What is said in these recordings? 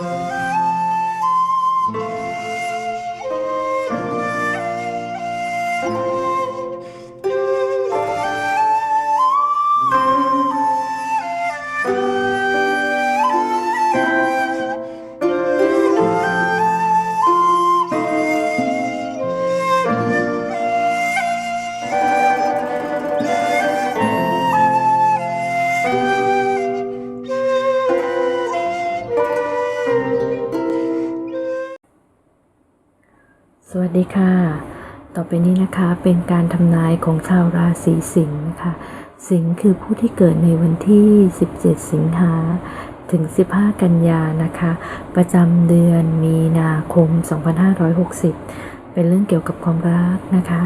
ส วัสดีค่ะ ต่อไปนี้นะคะเป็นการทำนายของชาวราศีสิงห์นะคะ สิงห์คือผู้ที่เกิดในวันที่ 17 สิงหาถึง 15 กันยานะคะ ประจำเดือนมีนาคม 2560 เป็นเรื่องเกี่ยวกับความรักนะคะ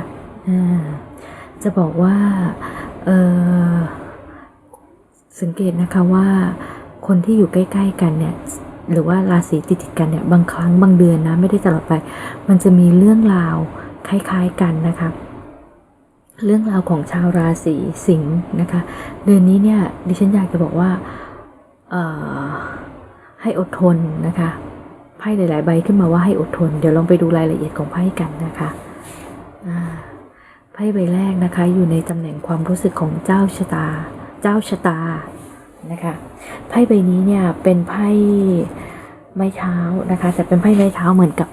จะบอกว่าสังเกตนะคะว่าคนที่อยู่ใกล้ ๆ กันเนี่ย หรือว่าราศีติดๆกันเนี่ยบางครั้งบางเดือนนะไม่ได้ตลอดไป มันจะมีเรื่องราวคล้ายๆกันนะคะเรื่องราวของชาวราศีสิงห์นะคะ เดือนนี้เนี่ยดิฉันอยากจะบอกว่าให้อดทนนะคะไพ่หลาย ๆ ใบขึ้นมาว่าให้อดทน เดี๋ยวลองไปดูรายละเอียดของไพ่กันนะคะไพ่ใบแรกนะคะอยู่ในตำแหน่งความรู้สึกของเจ้าชะตา เจ้าชะตา นะคะไพ่ใบนี้เนี่ยเป็นไพ่ไม้เท้านะคะแต่เป็นไพ่ไม้เท้าเหมือนกับ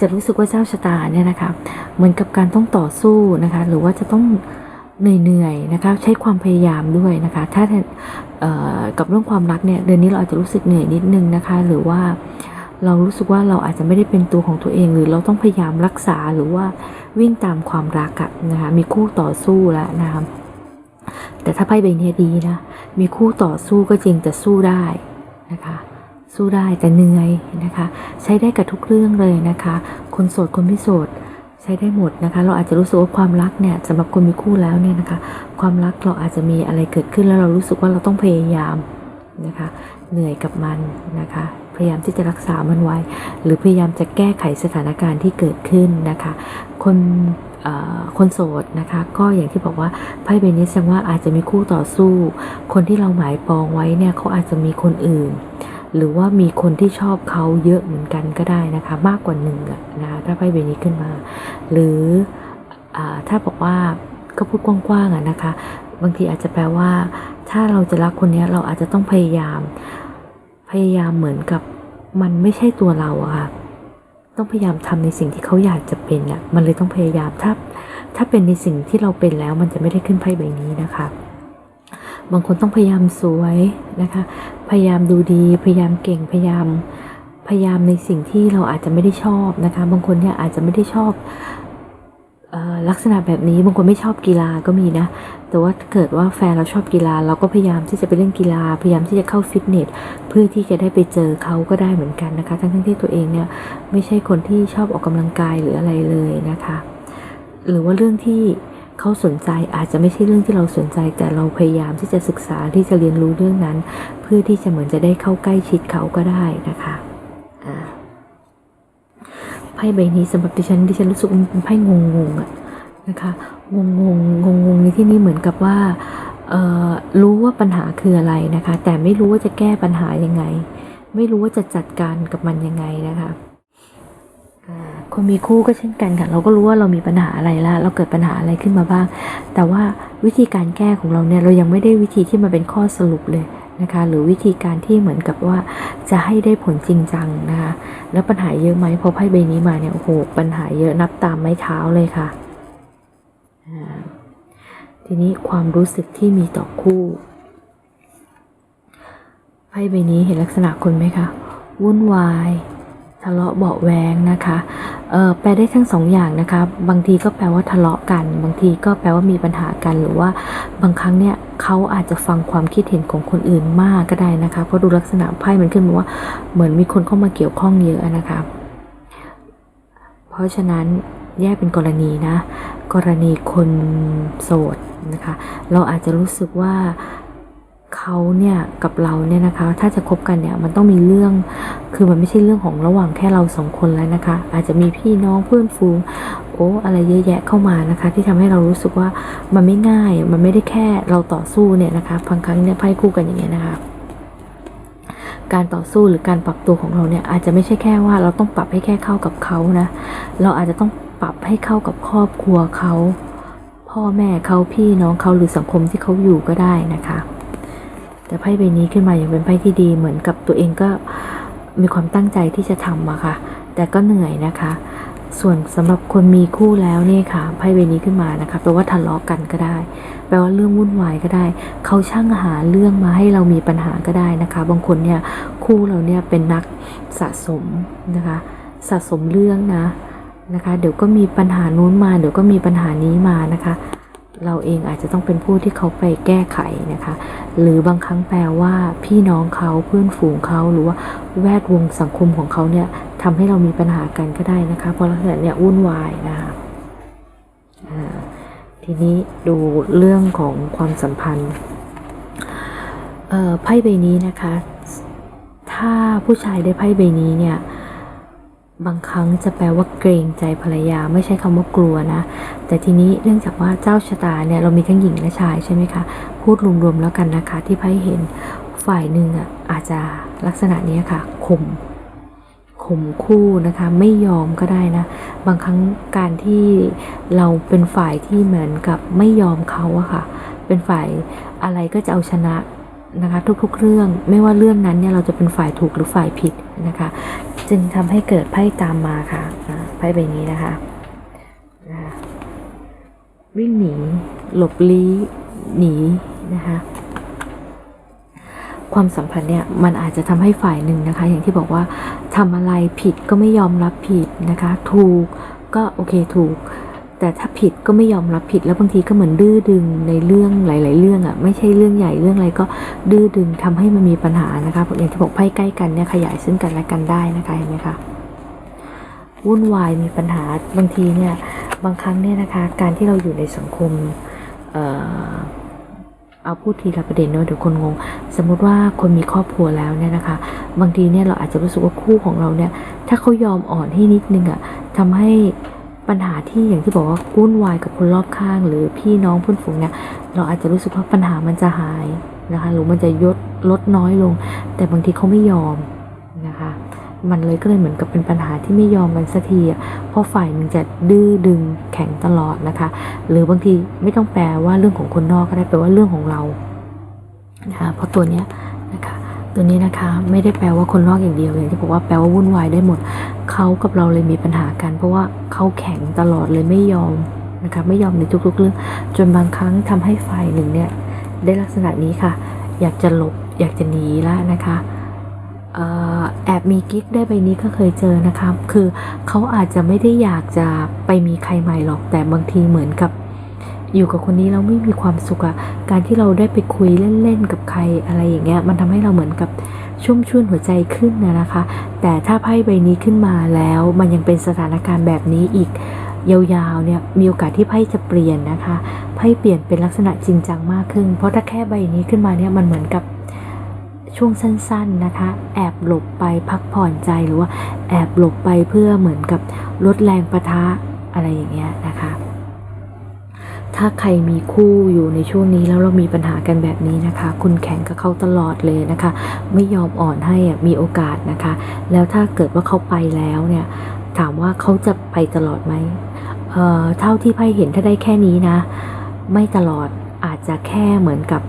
จะรู้สึกว่าเจ้าชะตาเนี่ยนะคะเหมือนกับการต้องต่อสู้นะคะหรือว่าจะต้องเหนื่อยๆนะคะใช้ความพยายามด้วยนะคะถ้าเอ่อกับเรื่องความรักเนี่ยเดือนนี้เราอาจจะรู้สึกเหนื่อยนิดนึงนะคะหรือว่าเรารู้สึกว่าเราอาจจะไม่ได้เป็นตัวของตัวเอง หรือเราต้องพยายามรักษาหรือว่าวิ่งตามความรักอะนะคะมีคู่ต่อสู้แล้วนะคะ แต่ถ้าไพ่ใบนี้ดีนะ มีคู่ต่อสู้ก็จริงแต่สู้ได้นะคะ สู้ได้แต่เหนื่อยนะคะ ใช้ได้กับทุกเรื่องเลยนะคะ คนโสดคนไม่โสดใช้ได้หมดนะคะ เราอาจจะรู้สึกว่าความรักเนี่ยสำหรับคนมีคู่แล้วเนี่ยนะคะ ความรักเราอาจจะมีอะไรเกิดขึ้นแล้วเรารู้สึกว่าเราต้องพยายามนะคะ เหนื่อยกับมันนะคะ พยายามที่จะรักษามันไว้ หรือพยายามจะแก้ไขสถานการณ์ที่เกิดขึ้นนะคะ คนคนโสดนะคะก็อย่างที่บอกว่าไพ่ใบนี้แสดงว่าอาจจะมีคู่ต่อสู้ คนที่เราหมายปองไว้เนี่ยเขาอาจจะมีคนอื่น หรือว่ามีคนที่ชอบเขาเยอะเหมือนกันก็ได้นะคะมากกว่าหนึ่งอะนะคะถ้าไพ่ใบนี้ขึ้นมา หรืออถ้าบอกว่าก็พูดกว้างๆอะนะคะ บางทีอาจจะแปลว่า ถ้าเราจะรักคนนี้เราอาจจะต้องพยายาม พยายามเหมือนกับมันไม่ใช่ตัวเราอะค่ะ ต้องพยายามทำในสิ่งที่เขาอยากจะเป็นอะมันเลยต้องพยายามถ้าถ้าเป็นในสิ่งที่เราเป็นแล้วมันจะไม่ได้ขึ้นไพ่ใบนี้นะคะ บางคนต้องพยายามสวยนะคะ พยายามดูดี พยายามเก่งพยายามพยายามในสิ่งที่เราอาจจะไม่ได้ชอบนะคะ บางคนเนี่ยอาจจะไม่ได้ชอบ ลักษณะแบบนี้บางคนไม่ชอบกีฬาก็มีนะ แต่ว่าเกิดว่าแฟนเราชอบกีฬา เราก็พยายามที่จะไปเล่นกีฬา พยายามที่จะเข้าฟิตเนสเพื่อที่จะได้ไปเจอเขาก็ได้เหมือนกันนะคะ ทั้งที่ตัวเองเนี่ยไม่ใช่คนที่ชอบออกกำลังกายหรืออะไรเลยนะคะ หรือว่าเรื่องที่เขาสนใจอาจจะไม่ใช่เรื่องที่เราสนใจ แต่เราพยายามที่จะศึกษาที่จะเรียนรู้เรื่องนั้น เพื่อที่จะเหมือนจะได้เข้าใกล้ชิดเขาก็ได้นะคะ ไพ่ใบนี้สำหรับดิฉันดิฉันรู้สึกว่ามันเป็นไพ่งงงๆอะนะคะงงงงงงงๆในที่นี้เหมือนกับว่าเอ่อรู้ว่าปัญหาคืออะไรนะคะ แต่ไม่รู้ว่าจะแก้ปัญหายังไง ไม่รู้ว่าจะจัดการกับมันยังไงนะคะคนมีคู่ก็เช่นกันค่ะ เราก็รู้ว่าเรามีปัญหาอะไรแล้วเราเกิดปัญหาอะไรขึ้นมาบ้าง แต่ว่าวิธีการแก้ของเราเนี่ยเรายังไม่ได้วิธีที่มันเป็นข้อสรุปเลย นะคะหรือวิธีการที่เหมือนกับว่าจะให้ได้ผลจริงจังนะคะแล้วปัญหาเยอะไหมพอไพ่ใบนี้มาเนี่ยโอ้โหปัญหาเยอะนับตามไม้เท้าเลยค่ะทีนี้ความรู้สึกที่มีต่อคู่ไพ่ใบนี้เห็นลักษณะคนไหมคะวุ่นวายทะเลาะเบาแวงนะคะเออแปลได้ทั้งสองอย่างนะคะ บางทีก็แปลว่าทะเลาะกัน บางทีก็แปลว่ามีปัญหากัน หรือว่าบางครั้งเนี่ย เขาอาจจะฟังความคิดเห็นของคนอื่นมากก็ได้นะคะ เพราะดูลักษณะไพ่มันขึ้นมาว่าเหมือนมีคนเข้ามาเกี่ยวข้องเยอะนะคะ เพราะฉะนั้นแยกเป็นกรณีนะ กรณีคนโสดนะคะ เราอาจจะรู้สึกว่าเขาเนี่ยกับเราเนี่ยนะคะ ถ้าจะคบกันเนี่ยมันต้องมีเรื่อง คือมันไม่ใช่เรื่องของระหว่างแค่เราสองคนแล้วนะคะ อาจจะมีพี่น้องเพื่อนฝูง โอ้อะไรเยอะแยะเข้ามานะคะ ที่ทำให้เรารู้สึกว่ามันไม่ง่าย มันไม่ได้แค่เราต่อสู้เนี่ยนะคะบางครั้งเนี่ยไพ่คู่กันอย่างเงี้ยนะคะการต่อสู้หรือการปรับตัวของเราเนี่ยอาจจะไม่ใช่แค่ว่าเราต้องปรับให้แค่เข้ากับเขานะ เราอาจจะต้องปรับให้เข้ากับครอบครัวเขา พ่อแม่เขาพี่น้องเขาหรือสังคมที่เขาอยู่ก็ได้นะคะ แต่ไพ่ใบนี้ขึ้นมาอย่างเป็นไพ่ที่ดีเหมือนกับตัวเองก็มีความตั้งใจที่จะทำอะค่ะ แต่ก็เหนื่อยนะคะ ส่วนสำหรับคนมีคู่แล้วเนี่ยค่ะไพ่ใบนี้ขึ้นมานะคะแปลว่าทะเลาะกันก็ได้ แปลว่าเรื่องวุ่นวายก็ได้ เขาช่างหาเรื่องมาให้เรามีปัญหาก็ได้นะคะ บางคนเนี่ยคู่เราเนี่ยเป็นนักสะสมนะคะสะสมเรื่องนะนะคะ เดี๋ยวก็มีปัญหานู้นมา เดี๋ยวก็มีปัญหานี้มานะคะ เราเองอาจจะต้องเป็นผู้ที่เขาไปแก้ไขนะคะ หรือบางครั้งแปลว่าพี่น้องเขาเพื่อนฝูงเขาหรือว่าแวดวงสังคมของเขาเนี่ยทำให้เรามีปัญหากันก็ได้นะคะ เพราะลักษณะเนี่ยวุ่นวายนะคะทีนี้ดูเรื่องของความสัมพันธ์ไพ่ใบนี้นะคะ ถ้าผู้ชายได้ไพ่ใบนี้เนี่ย บางครั้งจะแปลว่าเกรงใจภรรยาไม่ใช่คำว่ากลัวนะ แต่ทีนี้เนื่องจากว่าเจ้าชะตาเนี่ยเรามีทั้งหญิงและชายใช่ไหมคะ พูดรวมๆแล้วกันนะคะ ที่ไพ่เห็นฝ่ายหนึ่งอะอาจจะลักษณะนี้ค่ะข่มข่มคู่นะคะไม่ยอมก็ได้นะ บางครั้งการที่เราเป็นฝ่ายที่เหมือนกับไม่ยอมเขาอะค่ะ เป็นฝ่ายอะไรก็จะเอาชนะ นะคะทุกๆเรื่องไม่ว่าเรื่องนั้นเนี่ยเราจะเป็นฝ่ายถูกหรือฝ่ายผิดนะคะ จึงทำให้เกิดไพ่ตามมาค่ะไพ่ใบนี้นะคะนะคะวิ่งหนี หลบลี้หนีนะคะความสัมพันธ์เนี่ยมันอาจจะทำให้ฝ่ายหนึ่งนะคะ อย่างที่บอกว่าทำอะไรผิดก็ไม่ยอมรับผิดนะคะ ถูกก็โอเคถูก แต่ถ้าผิดก็ไม่ยอมรับผิดแล้วบางทีก็เหมือนดื้อดึงในเรื่องหลาย ๆ เรื่องอะ่ะไม่ใช่เรื่องใหญ่เรื่องอะไรก็ดื้อดึงทำให้มันมีปัญหานะคะอย่างที่บอกไพ่ใกล้กันเนี่ยขยายซึ่งกันและกันได้นะคะเห็นไหมคะวุ่นวายมีปัญหาบางทีเนี่ยบางครั้งเนี่ยนะคะการที่เราอยู่ในสังคมเอ่อเอาพูดทีละประเด็นเนอะเดี๋ยวคนงง สมมุติว่าคนมีครอบครัวแล้วเนี่ยนะคะ บางทีเนี่ยเราอาจจะรู้สึกว่าคู่ของเราเนี่ย ถ้าเขายอมอ่อนให้นิดนึงอะ่ะทำให้ ปัญหาที่อย่างที่บอกว่าวุ่นวายกับคนรอบข้าง หรือพี่น้องเพื่อนฝูงเนี่ยเราอาจจะรู้สึกว่าปัญหามันจะหายนะคะหรือมันจะยดลดน้อยลง แต่บางทีเขาไม่ยอมนะคะ มันเลยก็เลยเหมือนกับเป็นปัญหาที่ไม่ยอมกันสักทีอะเพราะฝ่ายหนึ่งจะดื้อดึงแข็งตลอดนะคะ หรือบางทีไม่ต้องแปลว่าเรื่องของคนนอกก็ได้แปลว่าเรื่องของเรานะคะเพราะตัวเนี้ยนะคะตัวนี้นะคะไม่ได้แปลว่าคนนอกอย่างเดียวอย่างที่บอกว่าแปลว่าวุ่นวายได้หมด เขากับเราเลยมีปัญหากัน เพราะว่าเขาแข็งตลอดเลยไม่ยอมนะคะไม่ยอมในทุกๆเรื่อง จนบางครั้งทำให้ฝ่ายหนึ่งเนี่ยได้ลักษณะนี้ค่ะ อยากจะหลบอยากจะหนีละนะคะออแอบมีกิ๊กได้ใบนี้ก็เคยเจอนะคะคือเขาอาจจะไม่ได้อยากจะไปมีใครใหม่หรอกแต่บางทีเหมือนกับ อยู่กับคนนี้เราไม่มีความสุขอะการที่เราได้ไปคุยเล่นๆกับใครอะไรอย่างเงี้ยมันทำให้เราเหมือนกับ ชุ่มชื่นหัวใจขึ้นนะนะคะ แต่ถ้าไพ่ใบนี้ขึ้นมาแล้วมันยังเป็นสถานการณ์แบบนี้อีกยาวๆเนี่ยมีโอกาสที่ไพ่จะเปลี่ยนนะคะไพ่เปลี่ยนเป็นลักษณะจริงจังมากขึ้น เพราะถ้าแค่ใบนี้ขึ้นมาเนี่ยมันเหมือนกับช่วงสั้นๆนะคะ แอบหลบไปพักผ่อนใจหรือว่าแอบหลบไปเพื่อเหมือนกับลดแรงประทะอะไรอย่างเงี้ยนะคะ ถ้าใครมีคู่อยู่ในช่วงนี้แล้วเรามีปัญหากันแบบนี้นะคะ คุณแข่งกับเขาตลอดเลยนะคะ ไม่ยอมอ่อนให้มีโอกาสนะคะ แล้วถ้าเกิดว่าเขาไปแล้วเนี่ยถามว่าเขาจะไปตลอดไหมเอ่อเท่าที่ไพ่เห็นถ้าได้แค่นี้นะ ไม่ตลอดอาจจะแค่เหมือนกับ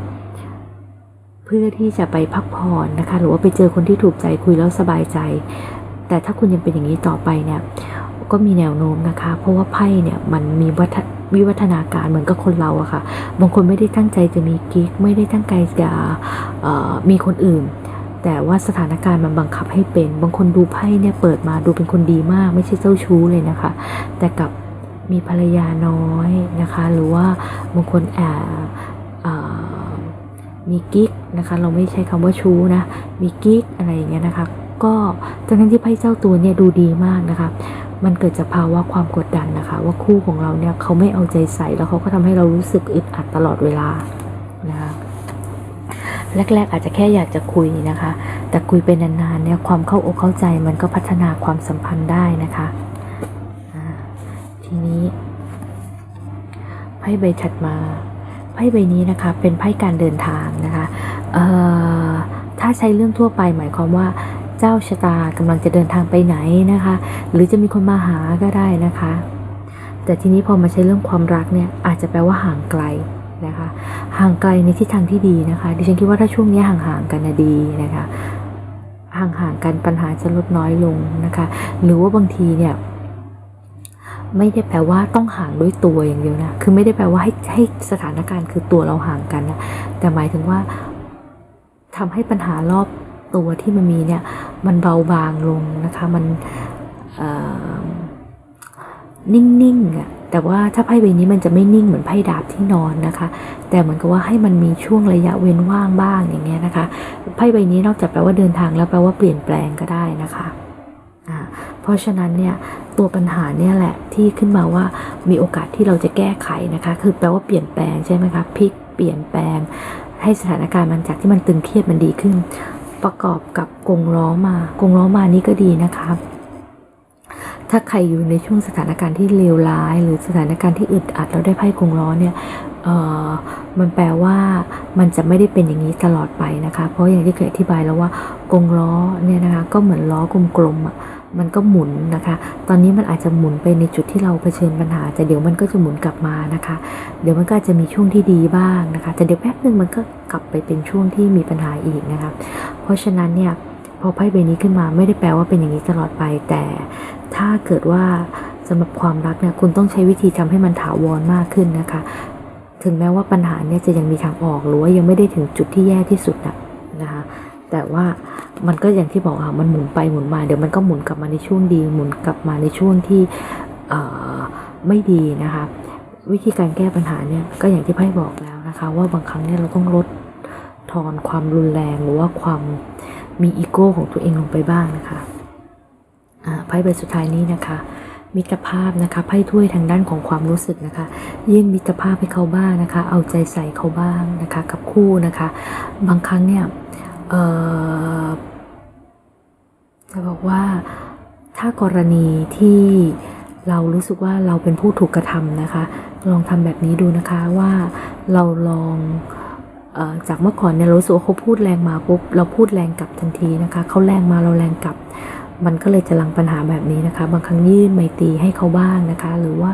เพื่อที่จะไปพักผ่อนนะคะ หรือว่าไปเจอคนที่ถูกใจคุยแล้วสบายใจ แต่ถ้าคุณยังเป็นอย่างนี้ต่อไปเนี่ยก็มีแนวโน้มนะคะ เพราะว่าไพ่เนี่ยมันมีวัฒ วิวัฒนาการเหมือนกับคนเราอะค่ะ บางคนไม่ได้ตั้งใจจะมีกิ๊กไม่ได้ตั้งใจจะมีคนอื่น แต่ว่าสถานการณ์มันบังคับให้เป็น บางคนดูไพ่เนี่ยเปิดมาดูเป็นคนดีมาก ไม่ใช่เจ้าชู้เลยนะคะ แต่กับมีภรรยาน้อยนะคะ หรือว่าบางคนแอบมีกิ๊กนะคะ เราไม่ใช้คำว่าชู้นะ มีกิ๊กอะไรอย่างเงี้ยนะคะ ก็ทั้งที่ไพ่เจ้าตัวเนี่ยดูดีมากนะคะ มันเกิดจากภาวะความกดดันนะคะ ว่าคู่ของเราเนี่ยเขาไม่เอาใจใส่แล้วเขาก็ทำให้เรารู้สึกอึดอัดตลอดเวลานะคะแรกๆอาจจะแค่อยากจะคุยนะคะ แต่คุยไปนานๆเนี่ยความเข้าอกเข้าใจมันก็พัฒนาความสัมพันธ์ได้นะคะทีนี้ไพ่ใบถัดมาไพ่ใบนี้นะคะเป็นไพ่การเดินทางนะคะถ้าใช้เรื่องทั่วไปหมายความว่า เจ้าชะตากำลังจะเดินทางไปไหนนะคะ หรือจะมีคนมาหาก็ได้นะคะ แต่ทีนี้พอมาใช้เรื่องความรักเนี่ยอาจจะแปลว่าห่างไกลนะคะ ห่างไกลในทิศทางที่ดีนะคะ ดิฉันคิดว่าถ้าช่วงนี้ห่างๆกันนะดีนะคะ ห่างๆกันปัญหาจะลดน้อยลงนะคะ หรือว่าบางทีเนี่ยไม่ได้แปลว่าต้องห่างด้วยตัวอย่างเดียวนะ คือไม่ได้แปลว่าให้ให้สถานการณ์คือตัวเราห่างกันนะ แต่หมายถึงว่าทำให้ปัญหารอบ ตัวที่มันมีเนี่ยมันเบาบางลงนะคะมันนิ่งๆอะแต่ว่าถ้าไพ่ใบนี้มันจะไม่นิ่งเหมือนไพ่ดาบที่นอนนะคะ แต่เหมือนกับว่าให้มันมีช่วงระยะเว้นว่างบ้างอย่างเงี้ยนะคะไพ่ใบนี้นอกจากแปลว่าเดินทางแล้วแปลว่าเปลี่ยนแปลงก็ได้นะคะเพราะฉะนั้นเนี่ยตัวปัญหาเนี่ยแหละที่ขึ้นมาว่ามีโอกาสที่เราจะแก้ไขนะคะ คือแปลว่าเปลี่ยนแปลงใช่ไหมคะพลิกเปลี่ยนแปลงให้สถานการณ์มันจากที่มันตึงเครียดมันดีขึ้น ประกอบกับกงล้อมากงล้อมานี่ก็ดีนะคะ ถ้าใครอยู่ในช่วงสถานการณ์ที่เลวร้าย หรือสถานการณ์ที่อึดอัดแล้วได้ไพ่กงล้อเนี่ยเอ่อมันแปลว่ามันจะไม่ได้เป็นอย่างนี้ตลอดไปนะคะ เพราะอย่างที่เคยอธิบายแล้วว่ากงล้อเนี่ยนะคะก็เหมือนล้อกลมๆอะ มันก็หมุนนะคะ ตอนนี้มันอาจจะหมุนไปในจุดที่เราเผชิญปัญหา แต่เดี๋ยวมันก็จะหมุนกลับมานะคะ เดี๋ยวมันก็จจะมีช่วงที่ดีบ้างนะคะ แต่เดี๋ยวแป๊บนึงมันก็กลับไปเป็นช่วงที่มีปัญหาอีกนะคะ เพราะฉะนั้นเนี่ยพอไพ่ใบนี้ขึ้นมาไม่ได้แปลว่าเป็นอย่างนี้ตลอดไป แต่ถ้าเกิดว่าสำหรับความรักเนี่ยคุณต้องใช้วิธีทำให้มันถาวรมากขึ้นนะคะ ถึงแม้ว่าปัญหาเนี่ยจะยังมีทางออกหรือว่ายังไม่ได้ถึงจุดที่แย่ที่สุดนะนะคะ แต่ว่ามันก็อย่างที่บอกค่ะมันหมุนไปหมุนมา เดี๋ยวมันก็หมุนกลับมาในช่วงดี หมุนกลับมาในช่วงที่ไม่ดีนะคะ วิธีการแก้ปัญหาเนี่ยก็อย่างที่ไพ่บอกแล้วนะคะ ว่าบางครั้งเนี่ยเราต้องลดทอนความรุนแรงหรือว่าความมีอีโก้ของตัวเองลงไปบ้างนะคะไพ่ใบสุดท้ายนี้นะคะมิตรภาพนะคะไพ่ถ้วยทางด้านของความรู้สึกนะคะยื่นมิตรภาพให้เขาบ้างนะคะ เอาใจใส่เขาบ้างนะคะ กับคู่นะคะ บางครั้งเนี่ย จะบอกว่าถ้ากรณีที่เรารู้สึกว่าเราเป็นผู้ถูกกระทำนะคะ ลองทำแบบนี้ดูนะคะว่าเราลองอจากเมื่อก่อนเนี่ยเรารู้สึกว่าเขาพูดแรงมาปุ๊บเราพูดแรงกลับทันทีนะคะเขาแรงมาเราแรงกลับ มันก็เลยจะลังปัญหาแบบนี้นะคะ บางครั้งยื่นไมตีให้เขาบ้างนะคะ หรือว่า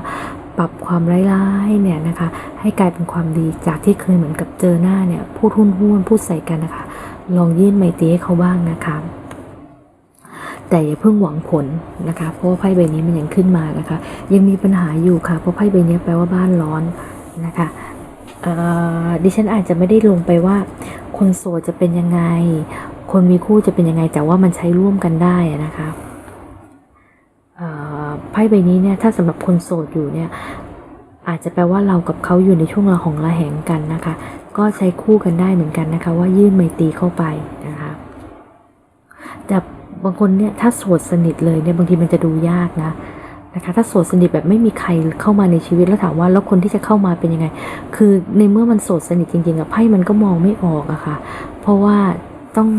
ปรับความร้ายๆเนี่ยนะคะ ให้กลายเป็นความดีจากที่เคยเหมือนกับเจอหน้าเนี่ยพูดหุ้นหุ้นพูดใส่กันนะคะ ลองยื่นไมตีให้เขาบ้างนะคะแต่อย่าเพิ่งหวังผลนะคะ เพราะว่าไพ่ใบนี้มันยังขึ้นมานะคะ ยังมีปัญหาอยู่ค่ะ เพราะไพ่ใบนี้แปลว่าบ้านร้อนนะคะเดิฉันอาจจะไม่ได้ลงไปว่า คนโสดจะเป็นยังไง คนมีคู่จะเป็นยังไง แต่ว่ามันใช้ร่วมกันได้นะคะไพ่ใบนี้เนี่ยถ้าสำหรับคนโสดอยู่เนี่ยอาจจะแปลว่าเรากับเขาอยู่ในช่วงระหองระแหงกันนะคะ ก็ใช้คู่กันได้เหมือนกันนะคะ ว่ายื่นไมตรีเข้าไปนะคะแต่บางคนเนี่ยถ้าโสดสนิทเลยเนี่ยบางทีมันจะดูยากนะนะคะถ้าโสดสนิทแบบไม่มีใครเข้ามาในชีวิตแล้วถามว่าแล้วคนที่จะเข้ามาเป็นยังไง คือในเมื่อมันโสดสนิทจริงๆอะไพ่มันก็มองไม่ออกอะค่ะ เพราะว่าต้อง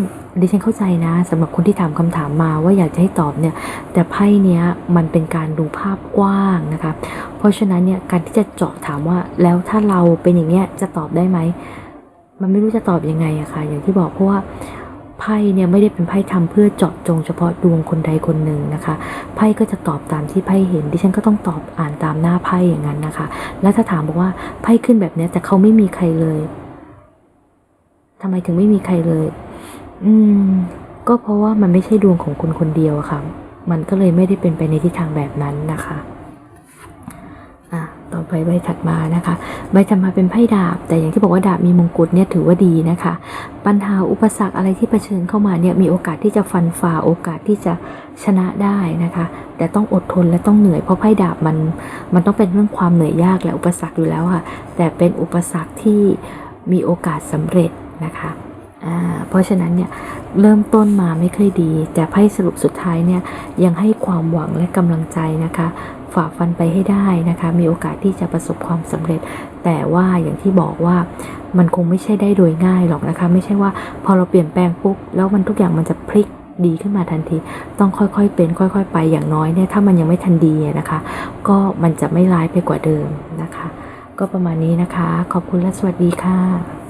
ดิฉันเข้าใจนะสำหรับคนที่ถามคำถามมาว่าอยากจะให้ตอบเนี่ย แต่ไพ่เนี้ยมันเป็นการดูภาพกว้างนะคะ เพราะฉะนั้นเนี่ยการที่จะเจาะถามว่าแล้วถ้าเราเป็นอย่างเงี้ยจะตอบได้ไหม มันไม่รู้จะตอบยังไงอะค่ะ อย่างที่บอกเพราะว่าไพ่เนี่ยไม่ได้เป็นไพ่ทำเพื่อเจาะจงเฉพาะดวงคนใดคนหนึ่งนะคะไพ่ก็จะตอบตามที่ไพ่เห็นดิฉันก็ต้องตอบอ่านตามหน้าไพ่อย่างนั้นนะคะ แล้วถ้าถามบอกว่าไพ่ขึ้นแบบเนี้ยแต่เขาไม่มีใครเลยทำไมถึงไม่มีใครเลย อืม ก็เพราะว่ามันไม่ใช่ดวงของคนคนเดียวอะค่ะ มันก็เลยไม่ได้เป็นไปในทิศทางแบบนั้นนะคะอะต่อไปใบถัดมานะคะ ใบถัดมาเป็นไพ่ดาบ แต่อย่างที่บอกว่าดาบมีมงกุฎเนี่ยถือว่าดีนะคะ ปัญหาอุปสรรคอะไรที่เผชิญเข้ามาเนี่ยมีโอกาสที่จะฟันฝ่าโอกาสที่จะชนะได้นะคะ แต่ต้องอดทนและต้องเหนื่อยเพราะไพ่ดาบมันมันต้องเป็นเรื่องความเหนื่อยยากและอุปสรรคอยู่แล้วค่ะ แต่เป็นอุปสรรคที่มีโอกาสสำเร็จนะคะ เพราะฉะนั้นเนี่ยเริ่มต้นมาไม่ค่อยดี แต่ไพ่สรุปสุดท้ายเนี่ยยังให้ความหวังและกำลังใจนะคะฝ่าฟันไปให้ได้นะคะ มีโอกาสที่จะประสบความสำเร็จ แต่ว่าอย่างที่บอกว่ามันคงไม่ใช่ได้โดยง่ายหรอกนะคะ ไม่ใช่ว่าพอเราเปลี่ยนแปลงปุ๊บแล้วมันทุกอย่างมันจะพลิกดีขึ้นมาทันที ต้องค่อยๆเป็น ค่อย ๆ ไปอย่างน้อยเนี่ยถ้ามันยังไม่ทันดีนะคะ ก็มันจะไม่ร้ายไปกว่าเดิมนะคะ ก็ประมาณนี้นะคะ ขอบคุณและสวัสดีค่ะ